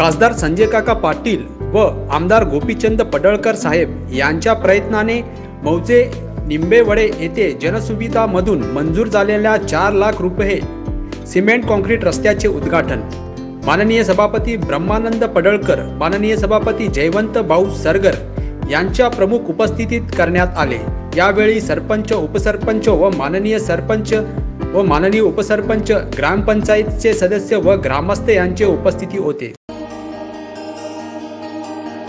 खासदार संजय काका पाटील व आमदार गोपीचंद पडळकर साहेब यांच्या प्रयत्नाने मौजे निंबेवडे येथे जनसुविधामधून मंजूर झालेल्या चार लाख रुपये सिमेंट कॉन्क्रीट रस्त्याचे उद्घाटन. माननीय सभापती ब्रह्मानंद पडळकर माननीय सभापती जयवंत भाऊ सरगर यांच्या प्रमुख उपस्थितीत करण्यात आले. यावेळी सरपंच उपसरपंच व माननीय सरपंच व माननीय उपसरपंच ग्रामपंचायतचे सदस्य व ग्रामस्थ यांचे उपस्थिती होते.